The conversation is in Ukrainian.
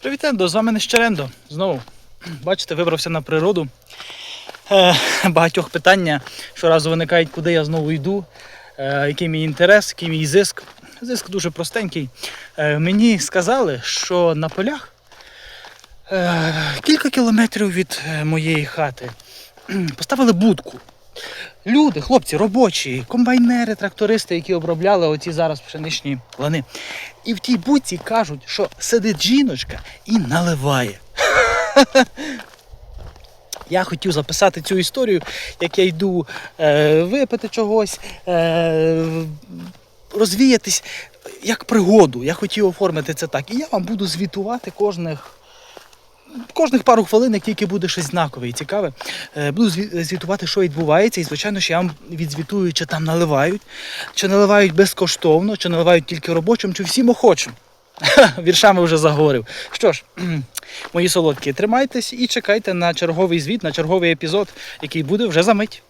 Привіт, Ендо, з вами Нещерендо. Знову. Бачите, вибрався на природу. Е, багатьох питання щоразу виникають, куди я знову йду, е, який мій інтерес, який мій зиск. Зиск дуже простенький. Е, мені сказали, що на полях е, кілька кілометрів від е, моєї хати поставили будку. Люди, хлопці, робочі, комбайнери, трактористи, які обробляли оці зараз пшеничні лани. І в тій будці кажуть, що сидить жіночка і наливає. Я хотів записати цю історію, як я йду е, випити чогось, е, розвіятись як пригоду. Я хотів оформити це так. І я вам буду звітувати кожних. Кожних пару хвилин, як тільки буде щось знакове і цікаве, е, буду зві- звітувати, що відбувається. І, звичайно, що я вам відзвітую, чи там наливають, чи наливають безкоштовно, чи наливають тільки робочим, чи всім охочим. Віршами вже заговорив. Що ж, мої солодкі, тримайтесь і чекайте на черговий звіт, на черговий епізод, який буде вже за мить.